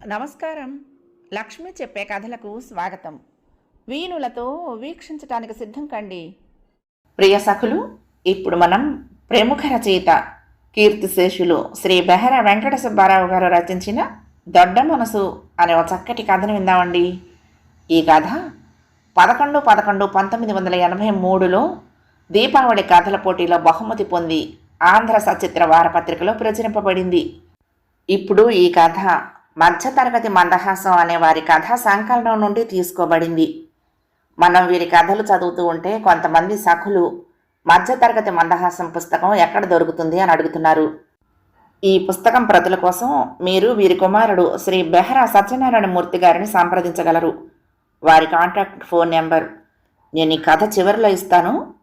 నమస్కారం. లక్ష్మి చెప్పే కథలకు స్వాగతం. వీణులతో వీక్షించటానికి సిద్ధం కండి. ప్రియ సఖులు ఇప్పుడు మనం ప్రముఖ రచయిత కీర్తిశేషులు శ్రీ బెహర వెంకట సుబ్బారావు గారు రచించిన దొడ్డ మనసు అనే ఒక చక్కటి కథను విందామండి. ఈ కథ పదకొండు పదకొండు పంతొమ్మిది వందల ఎనభై మూడులో దీపావళి కథల పోటీలో బహుమతి పొంది ఆంధ్ర సచిత్ర వారపత్రికలో ప్రచురింపబడింది. ఇప్పుడు ఈ కథ మధ్యతరగతి మందహాసం అనే వారి కథా సంకలనం నుండి తీసుకోబడింది. మనం వీరి కథలు చదువుతూ ఉంటే కొంతమంది సఖులు మధ్యతరగతి మందహాసం పుస్తకం ఎక్కడ దొరుకుతుంది అని అడుగుతున్నారు. ఈ పుస్తకం ప్రతుల కోసం మీరు వీరి కుమారుడు శ్రీ బెహరా సత్యనారాయణ మూర్తి గారిని సంప్రదించగలరు. వారి కాంటాక్ట్ ఫోన్ నెంబర్ నేను ఈ కథ చివరిలో ఇస్తాను.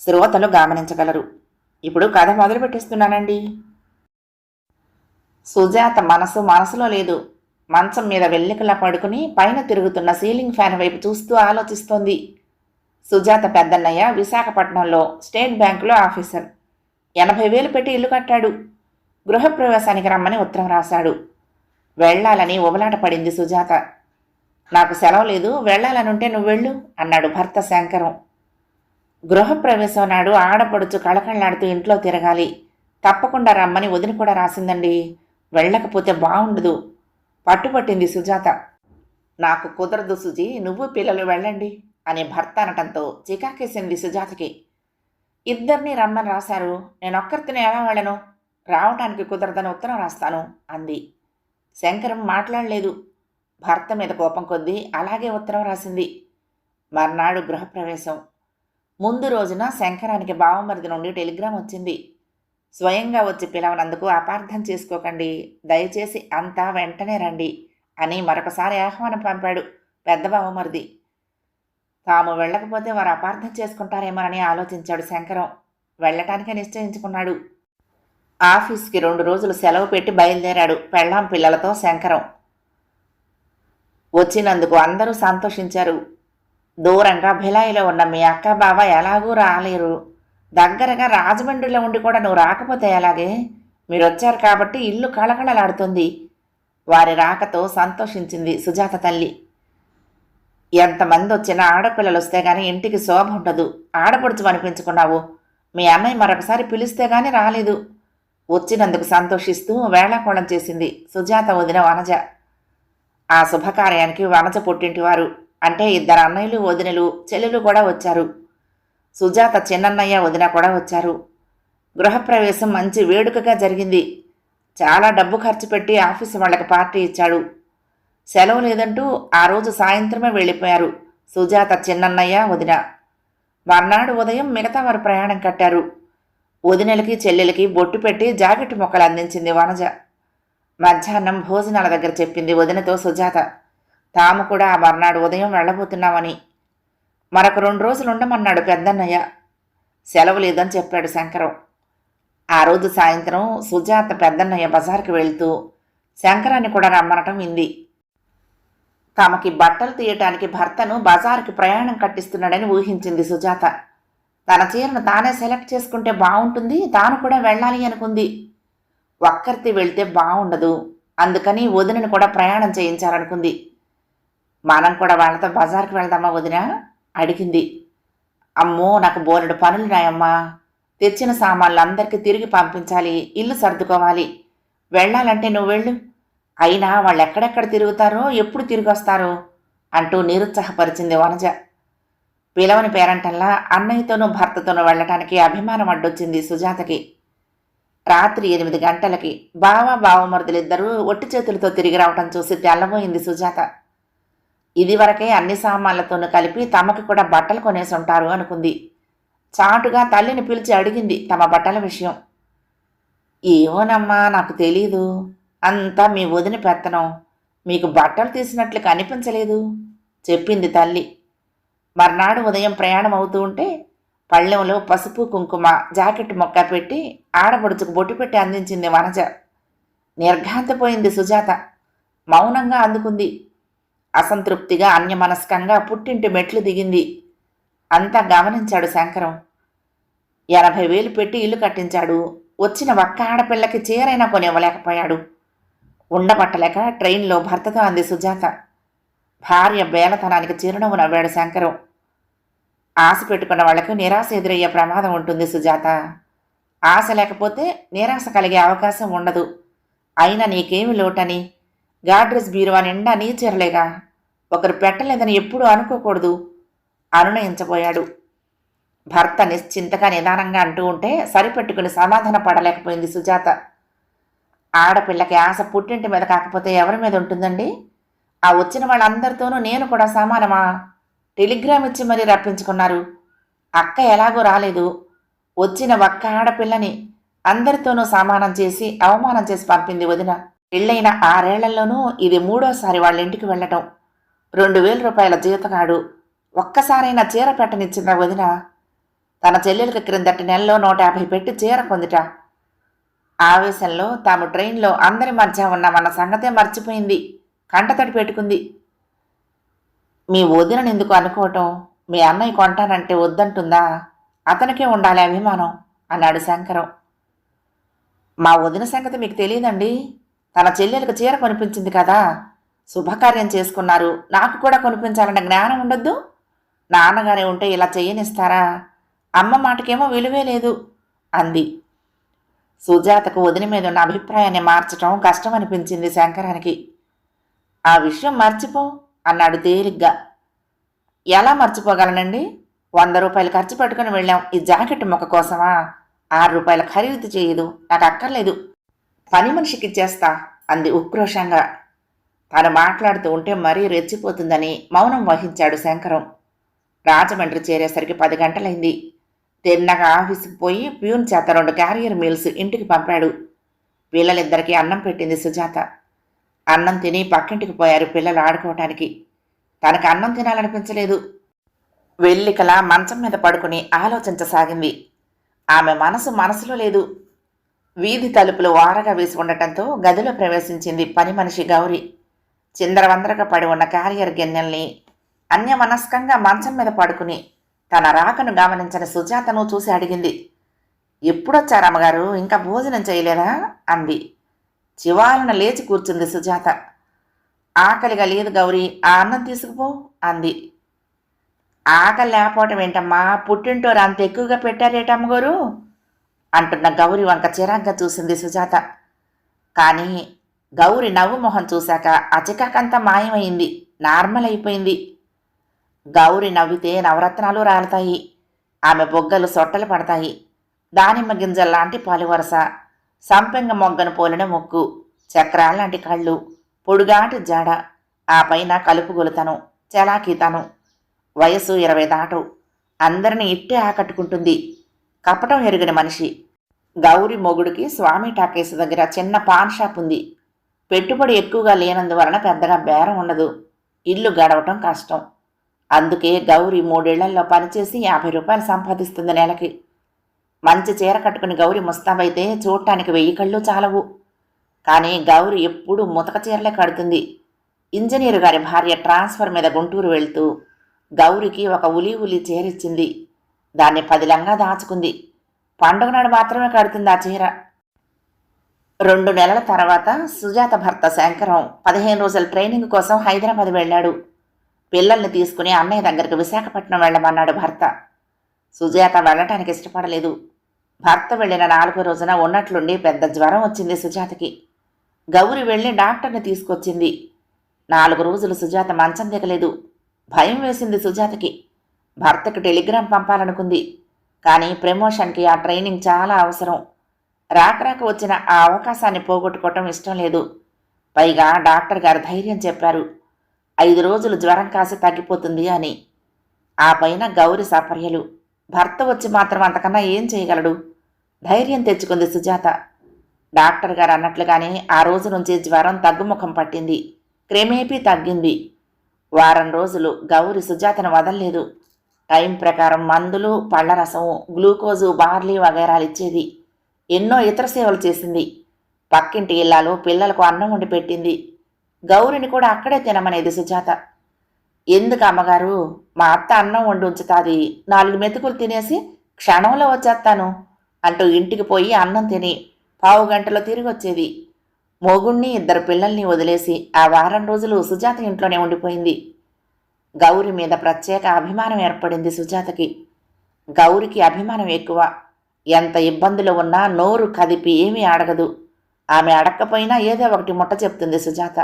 శ్రోతలు గమనించగలరు. ఇప్పుడు కథ మొదలు పెట్టేస్తున్నానండి సుజాత మనసు మనసులో లేదు. మంచం మీద వెల్లికలా పడుకుని పైన తిరుగుతున్న సీలింగ్ ఫ్యాన్ వైపు చూస్తూ ఆలోచిస్తోంది. సుజాత పెద్దన్నయ్య విశాఖపట్నంలో స్టేట్ బ్యాంకులో ఆఫీసర్. ఎనభై వేలు పెట్టి ఇల్లు కట్టాడు. గృహప్రవేశానికి రమ్మని ఉత్తరం రాశాడు. వెళ్ళాలని ఉబలాట పడింది సుజాత. నాకు సెలవు లేదు వెళ్ళాలనుంటే నువ్వు వెళ్ళు అన్నాడు భర్త శంకరం. గృహప్రవేశం నాడు ఆడపడుచు కళకళలాడుతూ ఇంట్లో తిరగాలి. తప్పకుండా రమ్మని వదిన కూడా రాసిందండి. వెళ్ళకపోతే బాగుండదు. పట్టుపట్టింది సుజాత. నాకు కుదరదు సుజీ నువ్వు పిల్లలు వెళ్ళండి అని భర్త అనటంతో చికాకేసింది సుజాతకి. ఇద్దరిని రమ్మని రాశారు. నేను ఒక్కరితోనే ఎలా వెళ్ళను? రావటానికి కుదరదని ఉత్తరం రాస్తాను అంది. శంకరం మాట్లాడలేదు. భర్త మీద కోపం కొద్దీ అలాగే ఉత్తరం రాసింది. మర్నాడు గృహప్రవేశం. ముందు రోజున శంకరానికి బావమరిది నుండి టెలిగ్రామ్ వచ్చింది. స్వయంగా వచ్చి పిలవనందుకు అపార్థం చేసుకోకండి. దయచేసి అంతా వెంటనే రండి అని మరొకసారి ఆహ్వానం పంపాడు పెద్ద బావమరిది తాము వెళ్ళకపోతే వారు అపార్థం చేసుకుంటారేమోనని ఆలోచించాడు శంకరం. వెళ్ళటానికే నిశ్చయించుకున్నాడు. ఆఫీస్కి రెండు రోజులు సెలవు పెట్టి బయలుదేరాడు పెళ్ళాం పిల్లలతో శంకరం. వచ్చినందుకు అందరూ సంతోషించారు. దూరంగా భిలాయిలో ఉన్న మీ అక్క బావ ఎలాగూ రాలేరు. దగ్గరగా రాజమండ్రిలో ఉండి కూడా నువ్వు రాకపోతే ఎలాగే? మీరు వచ్చారు కాబట్టి ఇల్లు కళకళలాడుతుంది. వారి రాకతో సంతోషించింది సుజాత తల్లి. ఎంతమంది వచ్చినా ఆడపిల్లలు వస్తే గానీ ఇంటికి శోభ ఉండదు ఆడపడుచు అనిపించుకున్నావు. మీ అమ్మాయి మరొకసారి పిలిస్తే గానీ రాలేదు. వచ్చినందుకు సంతోషిస్తూ వేళాకోళం చేసింది సుజాత వదిన వనజ. ఆ శుభకార్యానికి వనజ పుట్టింటివారు. అంటే ఇద్దరు అన్నయ్యలు వదినలు చెల్లెలు కూడా వచ్చారు. సుజాత చిన్నన్నయ్య వదిన కూడా వచ్చారు. గృహప్రవేశం మంచి వేడుకగా జరిగింది. చాలా డబ్బు ఖర్చు పెట్టి ఆఫీసు వాళ్ళకి పార్టీ ఇచ్చాడు. సెలవు లేదంటూ ఆ రోజు సాయంత్రమే వెళ్ళిపోయారు సుజాత చిన్నన్నయ్య వదిన. మర్నాడు ఉదయం మిగతా వారు ప్రయాణం కట్టారు. వదినలకి చెల్లెలకి బొట్టు పెట్టి జాకెట్ మొక్కలు అందించింది వనజ. మధ్యాహ్నం భోజనాల దగ్గర చెప్పింది వదినతో సుజాత. తాము కూడా ఆ మర్నాడు ఉదయం వెళ్ళబోతున్నామని మరొక రెండు రోజులు ఉండమన్నాడు పెద్దన్నయ్య. సెలవు లేదని చెప్పాడు శంకరం. ఆ రోజు సాయంత్రం సుజాత పెద్దన్నయ్య బజార్కి వెళ్తూ శంకరాన్ని కూడా రమ్మనటం వింది. తమకి బట్టలు తీయటానికి భర్తను బజార్కి ప్రయాణం కట్టిస్తున్నాడని ఊహించింది సుజాత. తన చీరను తానే సెలెక్ట్ చేసుకుంటే బాగుంటుంది తాను కూడా వెళ్ళాలి అనుకుంది. ఒక్కరితి వెళ్తే బాగుండదు అందుకని వదినని కూడా ప్రయాణం చేయించాలనుకుంది. మనం కూడా వాళ్ళతో బజార్కి వెళ్దామా వదినా? అడిగింది. అమ్మో నాకు బోలెడు పనులున్నాయమ్మా తెచ్చిన సామాన్లందరికీ తిరిగి పంపించాలి. ఇల్లు సర్దుకోవాలి. వెళ్ళాలంటే నువ్వు వెళ్ళు. అయినా వాళ్ళు ఎక్కడెక్కడ తిరుగుతారో ఎప్పుడు తిరిగి వస్తారో అంటూ నిరుత్సాహపరిచింది వనజ. పిలవని పేరంటల్లా అన్నయ్యతోనూ భర్తతోనూ వెళ్ళటానికి అభిమానం అడ్డొచ్చింది సుజాతకి. రాత్రి ఎనిమిది గంటలకి బావ బావమరుదులిద్దరూ ఒట్టి చేతులతో తిరిగి రావటం చూసి తెల్లబోయింది సుజాత. ఇదివరకే అన్ని సామాన్లతోనూ కలిపి తమకి కూడా బట్టలు కొనేసి ఉంటారు అనుకుంది. చాటుగా తల్లిని పిలిచి అడిగింది తమ బట్టల విషయం. ఏమోనమ్మా నాకు తెలీదు. అంతా మీ వదిన పెత్తనం. మీకు బట్టలు తీసినట్లు కనిపించలేదు చెప్పింది తల్లి. మర్నాడు ఉదయం ప్రయాణం అవుతూ ఉంటే పళ్ళెంలో పసుపు కుంకుమ జాకెట్ మొక్క పెట్టి ఆడపడుచుకు బొట్టు పెట్టి అందించింది వనజ. నిర్ఘాంతపోయింది సుజాత. మౌనంగా అందుకుంది. అసంతృప్తిగా అన్యమనస్కంగా పుట్టింటి మెట్లు దిగింది. అంతా గమనించాడు శంకరం. ఎనభై వేలు పెట్టి ఇల్లు కట్టించాడు. వచ్చిన ఒక్క ఆడపిల్లకి చీరైనా కొనివ్వలేకపోయాడు. ఉండబట్టలేక ట్రైన్లో భర్తతో అంది సుజాత. భార్య బేలతనానికి చిరునవ్వు నవ్వాడు శంకరం. ఆశ పెట్టుకున్న వాళ్ళకు నిరాశ ఎదురయ్యే ప్రమాదం ఉంటుంది సుజాత. ఆశ లేకపోతే నిరాశ కలిగే అవకాశం ఉండదు. అయినా నీకేమి లోటని? గాడ్రెస్ బీరువా నిండా నీ చీరలేగా. ఒకరు పెట్టలేదని ఎప్పుడూ అనుకోకూడదు. అనునయించబోయాడు. భర్త నిశ్చింతగా నిదానంగా అంటూ ఉంటే సరిపెట్టుకుని సమాధాన పడలేకపోయింది సుజాత. ఆడపిల్లకి ఆశ పుట్టింటి మీద కాకపోతే ఎవరి మీద ఉంటుందండి? ఆ వచ్చిన వాళ్ళందరితోనూ నేను కూడా సమానమా? టెలిగ్రామ్ ఇచ్చి మరీ రప్పించుకున్నారు. అక్క ఎలాగో రాలేదు. వచ్చిన ఒక్క ఆడపిల్లని అందరితోనూ సమానం చేసి అవమానం చేసి పంపింది వదిన. పెళ్ళైన ఆరేళ్ళలోనూ ఇది మూడోసారి వాళ్ళ ఇంటికి వెళ్ళటం. రెండు వేల రూపాయల జీతగాడు ఒక్కసారైనా చీర పెట్టనిచ్చిన వదిన తన చెల్లెలకి క్రిందటి నెలలో నూట యాభై పెట్టి చీర పొందిట. ఆవేశంలో తాము ట్రైన్లో అందరి మధ్య ఉన్నామన్న సంగతే మర్చిపోయింది. కంటతడి పెట్టుకుంది. మీ వదినని ఎందుకు అనుకోవటం? మీ అన్నయ్య కొంటానంటే వద్దంటుందా? అతనికే ఉండాలి అభిమానం అన్నాడు శంకరం. మా వదిన సంగతి మీకు తెలియదండి? తన చెల్లెలకు చీర కొనిపించింది కదా. శుభకార్యం చేసుకున్నారు. నాకు కూడా కొనిపించాలన్న జ్ఞానం ఉండొద్దు? నాన్నగారే ఉంటే ఇలా చెయ్యనిస్తారా అమ్మ మాటకేమో విలువే లేదు అంది. సుజాతకు వదిన మీద ఉన్న అభిప్రాయాన్ని మార్చటం కష్టం అనిపించింది శంకరానికి. ఆ విషయం మర్చిపో అన్నాడు తేలిగ్గా. ఎలా మర్చిపోగలనండి? వంద రూపాయలు ఖర్చు పెట్టుకుని వెళ్ళాం. ఈ జాకెట్ మొక్క కోసమా? ఆరు రూపాయల ఖరీదు చేయదు. నాకు అక్కర్లేదు. పని మనిషికి ఇచ్చేస్తా అంది ఉక్రోషంగా. తాను మాట్లాడుతూ ఉంటే మరీ రెచ్చిపోతుందని మౌనం వహించాడు శంకరం. రాజమండ్రి చేరేసరికి పది గంటలైంది. తిన్నగా ఆఫీసుకు పోయి ప్యూన్ చేత రెండు క్యారియర్ మీల్స్ ఇంటికి పంపాడు. పిల్లలిద్దరికీ అన్నం పెట్టింది సుజాత. అన్నం తిని పక్కింటికి పోయారు పిల్లలు ఆడుకోవటానికి. తనకు అన్నం తినాలనిపించలేదు. వెల్లికలా మంచం మీద పడుకుని ఆలోచించసాగింది. ఆమె మనసు మనసులో లేదు. వీధి తలుపులు వారగా వేసి ఉండటంతో గదిలో ప్రవేశించింది పని మనిషి గౌరి. చిందరవందరగా పడి ఉన్న క్యారియర్ గిన్నెల్ని అన్యమనస్కంగా మంచం మీద పడుకుని తన రాకను గమనించిన సుజాతను చూసి అడిగింది. ఎప్పుడొచ్చారమ్మగారు ఇంకా భోజనం చేయలేదా? అంది. చివాలన లేచి కూర్చుంది సుజాత. ఆకలిగా లేదు గౌరీ ఆ అన్నం తీసుకుపో అంది. ఆకలి లేకపోవటం ఏంటమ్మా? పుట్టింటోరు అంత ఎక్కువగా పెట్టారేటమ్మగారు అంటున్న గౌరి వంక చిరాగ్గా చూసింది సుజాత. కానీ గౌరి నవ్వు మొహం చూశాక అచికాకంతా మాయమైంది నార్మల్ అయిపోయింది. గౌరి నవ్వితే నవరత్నాలు రాలుతాయి ఆమె బొగ్గలు సొట్టలు పడతాయి. దానిమ్మ గింజల్లాంటి పాలువరస సంపెంగ మొగ్గను పోలిన ముక్కు చక్రాల్లాంటి కళ్ళు పొడుగాటి జాడ ఆ పైన కలుపు గొలుతను చలాకీతను. వయసు ఇరవై దాటు అందరిని ఇట్టే ఆకట్టుకుంటుంది. కపటం ఎరిగిన మనిషి. గౌరి మొగుడికి స్వామి టాకేస్ దగ్గర చిన్న పాన్ షాప్ ఉంది. పెట్టుబడి ఎక్కువగా లేనందువలన పెద్దగా బేరం ఉండదు. ఇల్లు గడవటం కష్టం. అందుకే గౌరి మూడేళ్ళలో పనిచేసి యాభై రూపాయలు సంపాదిస్తుంది నెలకి. మంచి చీర కట్టుకుని గౌరి ముస్తాబైతే చూడటానికి వెయ్యి కళ్ళు చాలవు. కానీ గౌరి ఎప్పుడూ ముతక చీరలే కడుతుంది. ఇంజనీరు గారి భార్య ట్రాన్స్ఫర్ మీద గుంటూరు వెళ్తూ గౌరికి ఒక ఉలి ఉలి చీరిచ్చింది. దాన్ని పదిలంగా దాచుకుంది. పండుగ నాడు మాత్రమే కడుతుంది ఆ చీర. రెండు నెలల తర్వాత సుజాత భర్త శంకరం పదిహేను రోజుల ట్రైనింగ్ కోసం హైదరాబాద్ వెళ్ళాడు. పిల్లల్ని తీసుకుని అన్నయ్య దగ్గరికి విశాఖపట్నం వెళ్ళమన్నాడు భర్త. సుజాత వెళ్ళటానికి ఇష్టపడలేదు. భర్త వెళ్ళిన నాలుగో రోజున ఉన్నట్లుండి పెద్ద జ్వరం వచ్చింది సుజాతకి. గౌరి వెళ్ళి డాక్టర్ని తీసుకొచ్చింది. నాలుగు రోజులు సుజాత మంచం దిగలేదు. భయం వేసింది సుజాతకి. భర్తకు టెలిగ్రామ్ పంపాలనుకుంది. కానీ ప్రమోషన్కి ఆ ట్రైనింగ్ చాలా అవసరం. రాకరాక వచ్చిన ఆ అవకాశాన్ని పోగొట్టుకోవటం ఇష్టం లేదు. పైగా డాక్టర్ గారు ధైర్యం చెప్పారు. ఐదు రోజులు జ్వరం కాసి తగ్గిపోతుంది అని. ఆ పైన గౌరి సపర్యలు. భర్త వచ్చి మాత్రం అంతకన్నా ఏం చేయగలడు? ధైర్యం తెచ్చుకుంది సుజాత. డాక్టర్ గారు అన్నట్లుగానే ఆ రోజు నుంచి జ్వరం తగ్గుముఖం పట్టింది. క్రమేపీ తగ్గింది. వారం రోజులు గౌరి సుజాతను వదల్లేదు. టైం ప్రకారం మందులు పళ్ళరసం గ్లూకోజు బార్లీ వగైరాలు ఇచ్చేది. ఎన్నో ఇతర సేవలు చేసింది. పక్కింటి ఇళ్ళలో పిల్లలకు అన్నం వండి పెట్టింది. గౌరిని కూడా అక్కడే తినమనేది సుజాత. ఎందుకు అమ్మగారు? మా అత్త అన్నం వండి ఉంచుతాది. నాలుగు మెతుకులు తినేసి క్షణంలో వచ్చేస్తాను అంటూ ఇంటికి పోయి అన్నం తిని పావు గంటలో తిరిగి వచ్చేది. మొగుణ్ణి ఇద్దరు పిల్లల్ని వదిలేసి ఆ వారం రోజులు సుజాత ఇంట్లోనే ఉండిపోయింది. గౌరి మీద ప్రత్యేక అభిమానం ఏర్పడింది సుజాతకి. గౌరికి అభిమానం ఎక్కువ. ఎంత ఇబ్బందులు ఉన్నా నోరు కదిపి ఏమీ అడగదు ఆమె అడక్కపోయినా ఏదో ఒకటి ముట్ట చెప్తుంది సుజాత.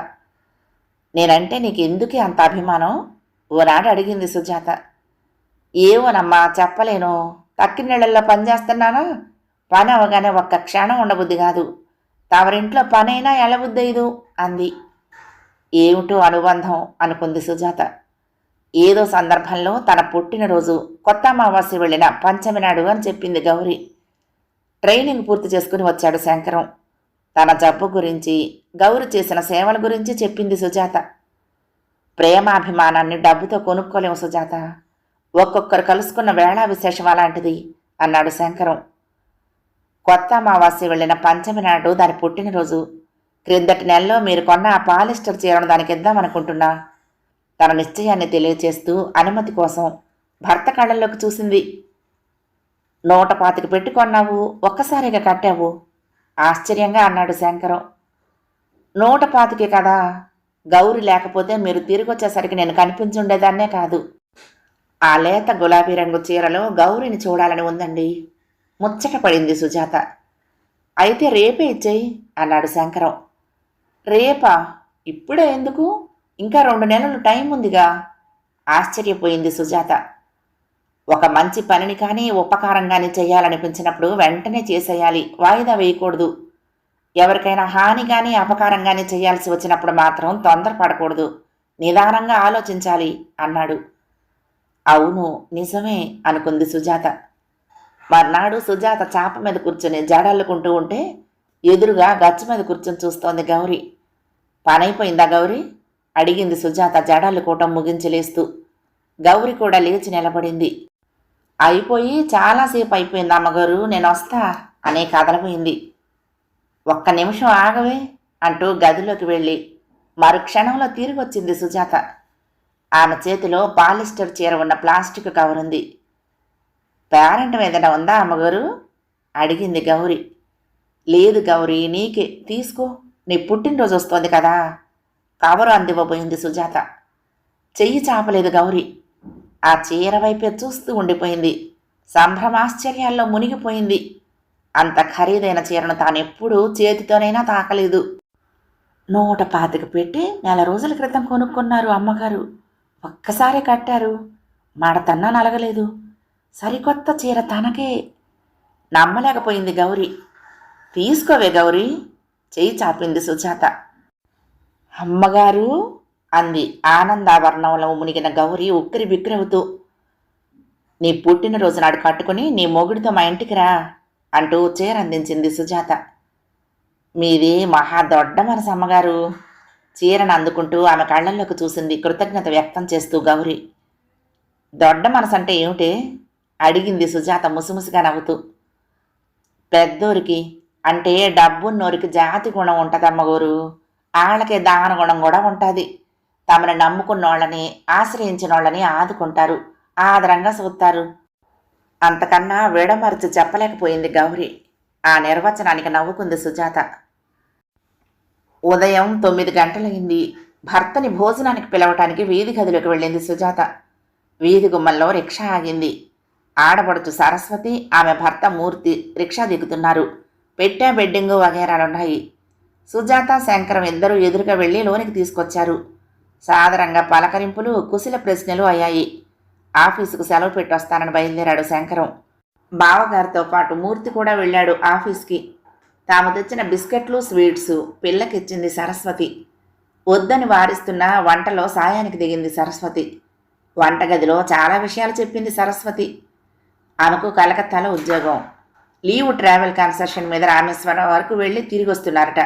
నేనంటే నీకు ఎందుకే అంత అభిమానం? ఓనాడు అడిగింది సుజాత. ఏమోనమ్మా చెప్పలేను. తక్కినీళ్ళల్లో పని చేస్తున్నానా? పని అవగానే ఒక్క క్షణం ఉండబుద్ధి కాదు. తవరింట్లో పనైనా ఎలబుద్దయిదు అంది. ఏమిటో అనుబంధం అనుకుంది సుజాత. ఏదో సందర్భంలో తన పుట్టినరోజు కొత్త అమావాస్య వెళ్ళిన పంచమి నాడు అని చెప్పింది గౌరి. ట్రైనింగ్ పూర్తి చేసుకుని వచ్చాడు శంకరం. తన జబ్బు గురించి గౌరి చేసిన సేవల గురించి చెప్పింది సుజాత. ప్రేమాభిమానాన్ని డబ్బుతో కొనుక్కోలేము సుజాత. ఒక్కొక్కరు కలుసుకున్న వేళా విశేషం అలాంటిది అన్నాడు శంకరం. కొత్త అమావాస్య వెళ్ళిన పంచమి నాడు దాని పుట్టినరోజు. క్రిందటి నెలలో మీరు కొన్న ఆ పాలిస్టర్ చీరను దానికి ఇద్దామనుకుంటున్నా. తన నిశ్చయాన్ని తెలియచేస్తూ అనుమతి కోసం భర్త కళ్ళల్లోకి చూసింది. నూట పాతిక పెట్టుకొన్నావు ఒక్కసారిగా కట్టావు ఆశ్చర్యంగా అన్నాడు శంకరం. నూట పాతికే కదా గౌరి లేకపోతే మీరు తిరిగొచ్చేసరికి నేను కనిపించుండేదాన్నే కాదు. ఆ లేత గులాబీ రంగు చీరలో గౌరిని చూడాలని ఉందండి. ముచ్చట పడింది సుజాత. అయితే రేపే ఇచ్చేయి అన్నాడు శంకరం. రేపా? ఇప్పుడే ఎందుకు? ఇంకా రెండు నెలలు టైం ఉందిగా. ఆశ్చర్యపోయింది సుజాత. ఒక మంచి పనిని కానీ ఉపకారం కానీ చేయాలనిపించినప్పుడు వెంటనే చేసేయాలి. వాయిదా వేయకూడదు. ఎవరికైనా హాని కానీ అపకారం కానీ చేయాల్సి వచ్చినప్పుడు మాత్రం తొందరపడకూడదు. నిదానంగా ఆలోచించాలి అన్నాడు. అవును నిజమే అనుకుంది సుజాత. మర్నాడు సుజాత చాప మీద కూర్చొని జడల్లుకుంటూ ఉంటే ఎదురుగా గచ్చు మీద కూర్చొని చూస్తోంది గౌరి. పనైపోయిందా గౌరి? అడిగింది సుజాత జడల్లుకోవటం ముగించలేస్తూ. గౌరి కూడా లేచి నిలబడింది. అయిపోయి చాలాసేపు అయిపోయింది అమ్మగారు నేను వస్తా అనే కదలపోయింది. ఒక్క నిమిషం ఆగవే అంటూ గదిలోకి వెళ్ళి మరుక్షణంలో తిరిగి సుజాత. ఆమె చేతిలో పాలిస్టర్ చీర ఉన్న ప్లాస్టిక్ కవర్ ఉంది. పేరెంట్ ఏదైనా ఉందా అమ్మగారు? అడిగింది గౌరి. లేదు గౌరీ నీకే తీసుకో. నీ పుట్టినరోజు వస్తోంది కదా. కవరు అందివ్వబోయింది సుజాత. చెయ్యి చాపలేదు గౌరి. ఆ చీర వైపే చూస్తూ ఉండిపోయింది. సంభ్రమాశ్చర్యాల్లో మునిగిపోయింది. అంత ఖరీదైన చీరను తానెప్పుడూ చేతితోనైనా తాకలేదు. నూట పాతిక పెట్టి నెల రోజుల క్రితం కొనుక్కున్నారు అమ్మగారు. ఒక్కసారి కట్టారు. మడతన్నా నలగలేదు. సరికొత్త చీర తనకే. నమ్మలేకపోయింది గౌరీ. తీసుకోవే గౌరీ. చెయ్యి చాపింది సుజాత. అమ్మగారు అంది. ఆనందాభరణంలో మునిగిన గౌరి ఉక్కిరి బిక్కిరవుతూ నీ పుట్టినరోజు నాడు కట్టుకుని నీ మొగుడితో మా ఇంటికి రా అంటూ చీర అందించింది సుజాత. మీది మహా దొడ్డ మనసు అమ్మగారు చీరను అందుకుంటూ ఆమె కళ్ళల్లోకి చూసింది కృతజ్ఞత వ్యక్తం చేస్తూ గౌరి. దొడ్డ మనసు అంటే ఏమిటే? అడిగింది సుజాత ముసిముసిగా నవ్వుతూ. పెద్దోరికి అంటే డబ్బున్నోరికి జాతి గుణం ఉంటుందమ్మగోరు వాళ్ళకి దానగుణం కూడా ఉంటుంది. తమను నమ్ముకున్న వాళ్ళని ఆశ్రయించిన వాళ్ళని ఆదుకుంటారు. ఆదరంగా చూస్తారు అంతకన్నా విడమరచి చెప్పలేకపోయింది గౌరి. ఆ నిర్వచనానికి నవ్వుకుంది సుజాత. ఉదయం తొమ్మిది గంటలైంది భర్తని భోజనానికి పిలవటానికి వీధి గదిలోకి వెళ్ళింది సుజాత. వీధి గుమ్మంలో రిక్షా ఆగింది. ఆడపడుచు సరస్వతి ఆమె భర్త మూర్తి రిక్షా దిగుతున్నారు. పెట్టా బెడ్డింగు వగేరాలున్నాయి. సుజాత శంకరం ఇద్దరూ ఎదురుగా వెళ్ళి లోనికి తీసుకొచ్చారు. సాదరంగా పలకరింపులు కుశల ప్రశ్నలు అయ్యాయి. ఆఫీసుకు సెలవు పెట్టి వస్తానని బయలుదేరాడు శంకరం. బావగారితో పాటు మూర్తి కూడా వెళ్ళాడు ఆఫీస్కి. తాము తెచ్చిన బిస్కెట్లు స్వీట్స్ పిల్లకిచ్చింది సరస్వతి. వద్దని వారిస్తున్న వంటలో సాయానికి దిగింది సరస్వతి. వంటగదిలో చాలా విషయాలు చెప్పింది సరస్వతి. ఆమెకు కలకత్తాలో ఉద్యోగం. లీవ్ ట్రావెల్ కన్సెషన్ మీద రామేశ్వరం వరకు వెళ్ళి తిరిగి వస్తున్నారట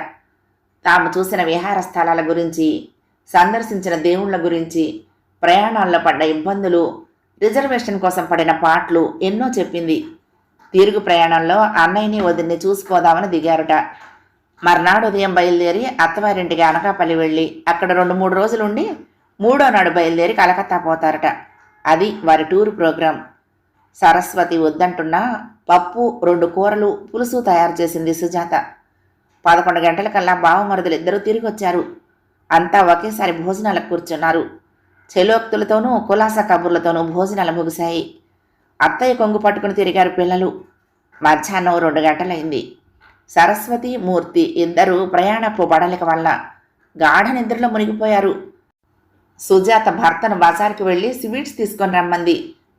తాము చూసిన విహార స్థలాల గురించి సందర్శించిన దేవుళ్ళ గురించి ప్రయాణాల్లో పడ్డ ఇబ్బందులు రిజర్వేషన్ కోసం పడిన పాటలు ఎన్నో చెప్పింది. తిరుగు ప్రయాణంలో అన్నయ్యని వదిన్ని చూసుకోదామని దిగారుట. మర్నాడు ఉదయం బయలుదేరి అత్తవారింటికి అనకాపల్లి వెళ్ళి అక్కడ రెండు మూడు రోజులు ఉండి మూడో నాడు బయలుదేరి కలకత్తా పోతారట. అది వారి టూర్ ప్రోగ్రాం. సరస్వతి వద్దంటున్నా పప్పు రెండు కూరలు పులుసు తయారు చేసింది సుజాత. పదకొండు గంటలకల్లా బావమరుదులు ఇద్దరూ తిరిగి వచ్చారు అంతా ఒకేసారి భోజనాలకు కూర్చున్నారు. చెలోక్తులతోనూ కులాస కబుర్లతోనూ భోజనాలు ముగిశాయి. అత్తయ్య కొంగు పట్టుకుని తిరిగారు పిల్లలు. మధ్యాహ్నం రెండు గంటలైంది. సరస్వతి మూర్తి ఇద్దరూ ప్రయాణపు బడలిక వల్ల గాఢ నిద్రలో మునిగిపోయారు. సుజాత భర్తను బజార్కి వెళ్ళి స్వీట్స్ తీసుకొని రమ్మంది.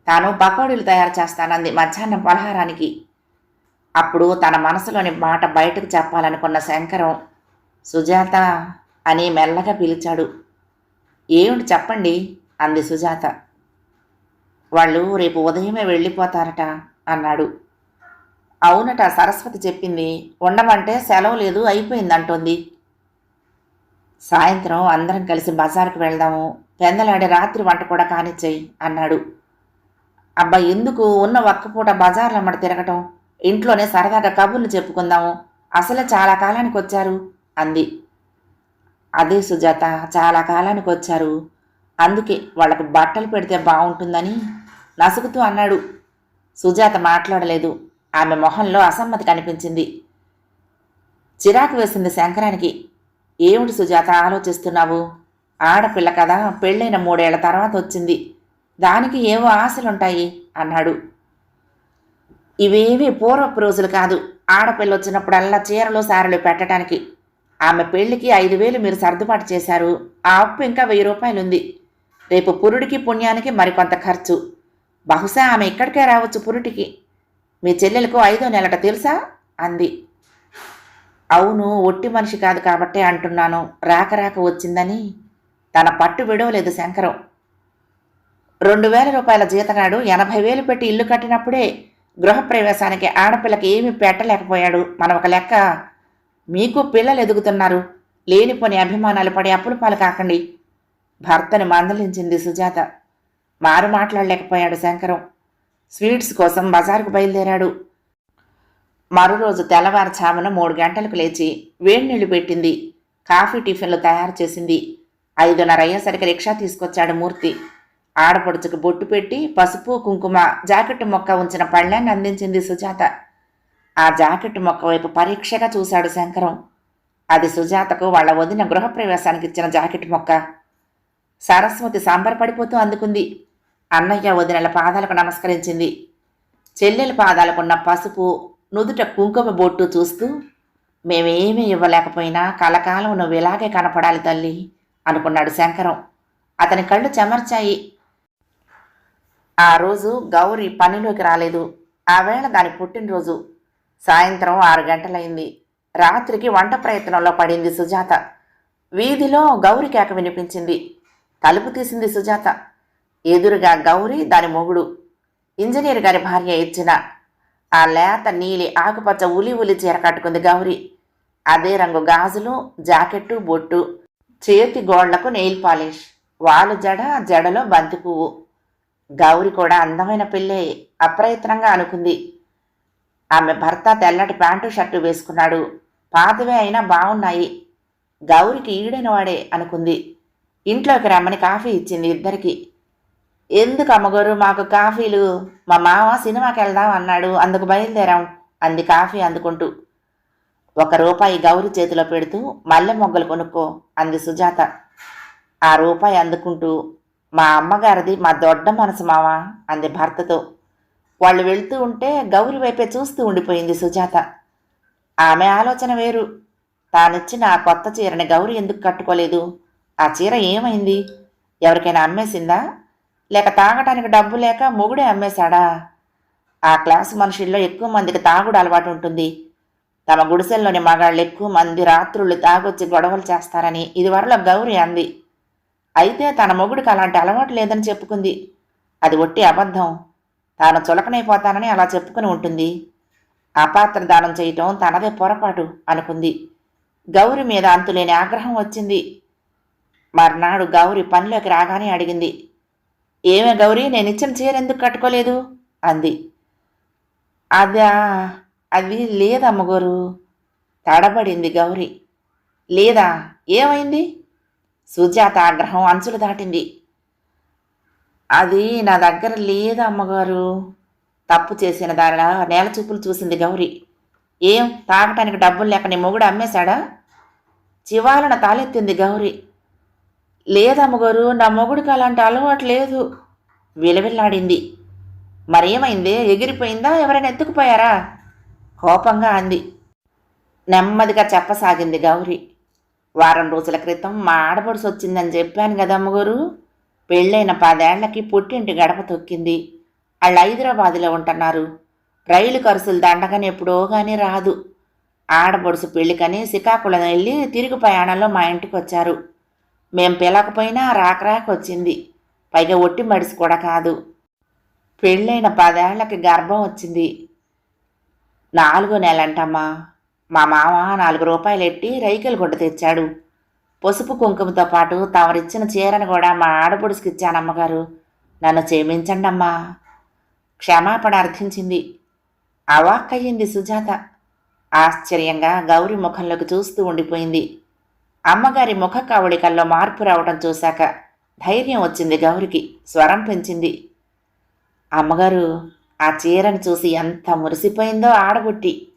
తాను పకోడీలు తయారు చేస్తానంది మధ్యాహ్నం పలహారానికి. అప్పుడు తన మనసులోని మాట బయటకు చెప్పాలనుకున్న శంకరం సుజాత అని మెల్లగా పిలిచాడు. ఏమిటి చెప్పండి అంది సుజాత. వాళ్ళు రేపు ఉదయమే వెళ్ళిపోతారట అన్నాడు. అవునట సరస్వతి చెప్పింది. ఉండమంటే సెలవు లేదు అయిపోయిందంటోంది సాయంత్రం అందరం కలిసి బజార్కి వెళ్దాము. పెందలాడే రాత్రి వంట కూడా కానిచ్చేయి అన్నాడు. అబ్బా ఎందుకు? ఉన్న ఒక్కపూట బజార్ల అమ్మట తిరగటం? ఇంట్లోనే సరదాగా కబుర్లు చెప్పుకుందాము. అసలే చాలా కాలానికి వచ్చారు అంది. అదే సుజాత చాలా కాలానికి వచ్చారు. అందుకే వాళ్ళకు బట్టలు పెడితే బాగుంటుందని నసుగుతూ అన్నాడు. సుజాత మాట్లాడలేదు. ఆమె మొహంలో అసమ్మతి కనిపించింది. చిరాకు వేసింది శంకరానికి. ఏమిటి సుజాత ఆలోచిస్తున్నావు? ఆడపిల్ల కదా పెళ్ళైన మూడేళ్ళ తర్వాత వచ్చింది. దానికి ఏవో ఆశలుంటాయి అన్నాడు. ఇవేవి పూర్వపు రోజులు కాదు. ఆడపిల్ల వచ్చినప్పుడల్లా చీరలు సారలు పెట్టడానికి. ఆమె పెళ్ళికి ఐదు వేలు మీరు సర్దుబాటు చేశారు. ఆ అప్పు ఇంకా వెయ్యి రూపాయలుంది. రేపు పురుడికి పుణ్యానికి మరికొంత ఖర్చు. బహుశా ఆమె ఇక్కడికే రావచ్చు పురుటికి. మీ చెల్లెలకు ఐదో నెలట తెలుసా? అంది. అవును ఒట్టి మనిషి కాదు కాబట్టే అంటున్నాను. రాక రాక వచ్చిందని. తన పట్టు విడవలేదు శంకరం. రెండు వేల రూపాయల జీతనాడు ఎనభై వేలు పెట్టి ఇల్లు కట్టినప్పుడే గృహప్రవేశానికి ఆడపిల్లకి ఏమీ పెట్టలేకపోయాడు. మన ఒక లెక్క మీకు పిల్లలు ఎదుగుతున్నారు. లేనిపోని అభిమానాలు పడి అప్పుల పాలు కాకండి. భర్తను మందలించింది సుజాత. మారు మాట్లాడలేకపోయాడు శంకరం. స్వీట్స్ కోసం బజారుకు బయలుదేరాడు. మరో రోజు తెల్లవారుజామున మూడు గంటలకు లేచి వేడినీళ్ళు పెట్టింది. కాఫీ టిఫిన్లు తయారు చేసింది. ఐదున్నర అయ్యేసరికి రిక్షా తీసుకొచ్చాడు మూర్తి. ఆడపడుచుకు బొట్టు పెట్టి పసుపు కుంకుమ జాకెట్ మొక్క ఉంచిన పళ్ళాన్ని అందించింది సుజాత. ఆ జాకెట్ మొక్క వైపు పరీక్షగా చూశాడు శంకరం. అది సుజాతకు వాళ్ళ వదిన గృహప్రవేశానికి ఇచ్చిన జాకెట్ మొక్క. సరస్వతి సాంబరపడిపోతూ అందుకుంది. అన్నయ్య వదినల పాదాలకు నమస్కరించింది. చెల్లెల పాదాలకున్న పసుపు నుదుట కుంకుమ బొట్టు చూస్తూ మేమేమీ ఇవ్వలేకపోయినా కలకాలం నువ్వు ఇలాగే కనపడాలి తల్లి అనుకున్నాడు శంకరం. అతని కళ్ళు చెమర్చాయి. ఆ రోజు గౌరి పనిలోకి రాలేదు. ఆవేళ దాని పుట్టినరోజు. సాయంత్రం ఆరు గంటలైంది. రాత్రికి వంట ప్రయత్నంలో పడింది సుజాత. వీధిలో గౌరి కేక వినిపించింది. తలుపు తీసింది సుజాత. ఎదురుగా గౌరి దాని మొగుడు. ఇంజనీర్ గారి భార్య ఇచ్చిన ఆ లేత నీలి ఆకుపచ్చ ఉలి ఉలి చీర కట్టుకుంది గౌరి. అదే రంగు గాజులు జాకెట్టు బొట్టు చేతి గోళ్ళకు నెయిల్ పాలిష్. వాలు జడ జడలో బంతి పువ్వు. గౌరి కూడా అందమైన పెళ్ళి అప్రయత్నంగా అనుకుంది. ఆమె భర్త తెల్లటి ప్యాంటు షర్టు వేసుకున్నాడు. పాతవే అయినా బాగున్నాయి గౌరికి ఈడైన వాడే అనుకుంది. ఇంట్లోకి రమ్మని కాఫీ ఇచ్చింది ఇద్దరికి. ఎందుకు అమ్మగారు మాకు కాఫీలు మా మామ సినిమాకి వెళ్దాం అన్నాడు. అందుకు బయలుదేరాం అంది కాఫీ అందుకుంటూ. ఒక రూపాయి గౌరి చేతిలో పెడుతూ మల్లె మొగ్గలు కొనుక్కో అంది సుజాత. ఆ రూపాయి అందుకుంటూ మా అమ్మగారిది మా దొడ్డ మనసు మామ అంది భర్తతో. వాళ్ళు వెళ్తూ ఉంటే గౌరి వైపే చూస్తూ ఉండిపోయింది సుజాత. ఆమె ఆలోచన వేరు. తానిచ్చిన ఆ కొత్త చీరని గౌరి ఎందుకు కట్టుకోలేదు? ఆ చీర ఏమైంది? ఎవరికైనా అమ్మేసిందా? లేక తాగటానికి డబ్బు లేక మొగుడే అమ్మేశాడా? ఆ క్లాసు మనుషుల్లో ఎక్కువ మందికి తాగుడు అలవాటు ఉంటుంది. తమ గుడిసెల్లోని మగాళ్ళు ఎక్కువ మంది రాత్రుళ్ళు తాగొచ్చి గొడవలు చేస్తారని ఇదివరలో గౌరి అంది. అయితే తన మొగుడికి అలాంటి అలవాటు లేదని చెప్పుకుంది. అది ఒట్టి అబద్ధం. తాను చులకనైపోతానని అలా చెప్పుకుని ఉంటుంది. అపాత్ర దానం చేయటం తనదే పొరపాటు అనుకుంది. గౌరి మీద అంతులేని ఆగ్రహం వచ్చింది. మర్నాడు గౌరి పనిలోకి రాగానే అడిగింది. ఏమే గౌరీ నేను ఇచ్చిన చీర ఎందుకు కట్టుకోలేదు? అంది. అదా అది లేదమ్మగోరు తడబడింది గౌరి. లేదా ఏమైంది? సుజాత ఆగ్రహం అంచులు దాటింది. అది నా దగ్గర లేదు అమ్మగారు? తప్పు చేసిన దానిలా నేల చూపులు చూసింది గౌరి. ఏం? తాగటానికి డబ్బులు లేక నీ మొగుడు అమ్మేశాడా? చివాలన తాలెత్తింది గౌరి. లేదమ్మగారు నా మొగుడికి అలాంటి అలవాటు లేదు. విలవిల్లాడింది. మరేమైంది? ఎగిరిపోయిందా? ఎవరైనా ఎత్తుకుపోయారా? కోపంగా అంది. నెమ్మదిగా చెప్పసాగింది గౌరి. వారం రోజుల క్రితం మా ఆడపడుసు వచ్చిందని చెప్పాను కదా అమ్మగారు. పెళ్ళైన పదేళ్ళకి పుట్టింటి గడప తొక్కింది. వాళ్ళు హైదరాబాదులో ఉంటున్నారు. రైలు ఖర్చులు దండగానే ఎప్పుడో కానీ రాదు. ఆడపడుసు పెళ్ళికని శ్రీకాకుళం వెళ్ళి తిరుగు ప్రయాణంలో మా ఇంటికి వచ్చారు. మేం పిలకపోయినా రాక రాక వచ్చింది. పైగా ఒట్టి మడిసి కూడా కాదు. పెళ్ళైన పదేళ్ళకి గర్భం వచ్చింది. నాలుగో నెలంటమ్మా. మా మామ నాలుగు రూపాయలు ఎట్టి రైకెలు గుడ్డ తెచ్చాడు. పసుపు కుంకుమతో పాటు తమరిచ్చిన చీరను కూడా మా ఆడపడుసుకి ఇచ్చానమ్మగారు నన్ను క్షమించండి అమ్మా క్షమాపణ అర్థించింది అవాక్కయ్యింది సుజాత. ఆశ్చర్యంగా గౌరి ముఖంలోకి చూస్తూ ఉండిపోయింది. అమ్మగారి ముఖ కవళికల్లో మార్పు రావడం చూశాక ధైర్యం వచ్చింది గౌరికి. స్వరం పెంచింది. అమ్మగారు ఆ చీరను చూసి ఎంత మురిసిపోయిందో ఆడబుట్టి.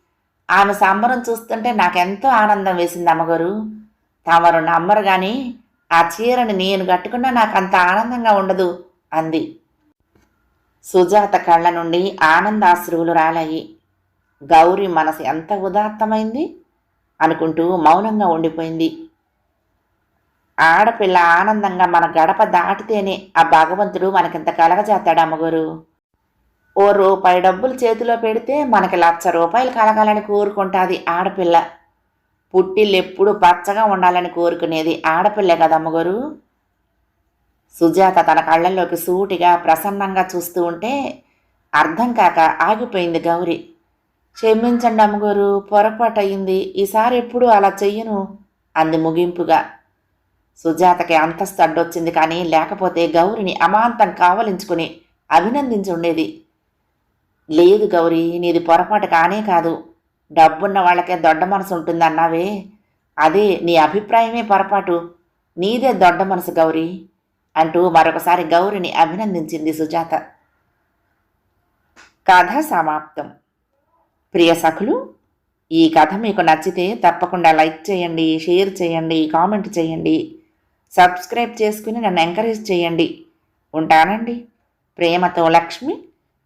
ఆమె సంబరం చూస్తుంటే నాకెంతో ఆనందం వేసింది అమ్మగారు. తమరు నమ్మరు కానీ ఆ చీరని నేను కట్టుకున్నా నాకు అంత ఆనందంగా ఉండదు అంది. సుజాత కళ్ళ నుండి ఆనందాశ్రువులు రాలాయి. గౌరి మనసు ఎంత ఉదాత్తమైంది అనుకుంటూ మౌనంగా ఉండిపోయింది. ఆడపిల్ల ఆనందంగా మన గడప దాటితేనే ఆ భగవంతుడు మనకింత కలగజేస్తాడు అమ్మగారు. ఓ రూపాయి డబ్బులు చేతిలో పెడితే మనకి లక్ష రూపాయలు కలగాలని కోరుకుంటాది ఆడపిల్ల. పుట్టిల్లెప్పుడు పచ్చగా ఉండాలని కోరుకునేది ఆడపిల్లే కదా అమ్మగారు. సుజాత తన కళ్ళల్లోకి సూటిగా ప్రసన్నంగా చూస్తూ ఉంటే అర్థం కాక ఆగిపోయింది గౌరి. క్షమించండి అమ్మగారు పొరపాటు అయింది ఈసారి ఎప్పుడూ అలా చెయ్యను అంది ముగింపుగా. సుజాతకి అంతస్తు అడ్డొచ్చింది కానీ లేకపోతే గౌరిని అమాంతం కావలించుకుని అభినందించి ఉండేది లేదు గౌరీ నీది పొరపాటు కానే కాదు. డబ్బున్న వాళ్ళకే దొడ్డ మనసు ఉంటుందన్నావే. అదే నీ అభిప్రాయమే పొరపాటు. నీదే దొడ్డ మనసు గౌరీ అంటూ మరొకసారి గౌరిని అభినందించింది సుజాత. కథ సమాప్తం. ప్రియ సఖులు ఈ కథ మీకు నచ్చితే తప్పకుండా లైక్ చేయండి షేర్ చేయండి కామెంట్ చేయండి. సబ్స్క్రైబ్ చేసుకుని నన్ను ఎంకరేజ్ చేయండి. ఉంటానండి. ప్రేమతో లక్ష్మి.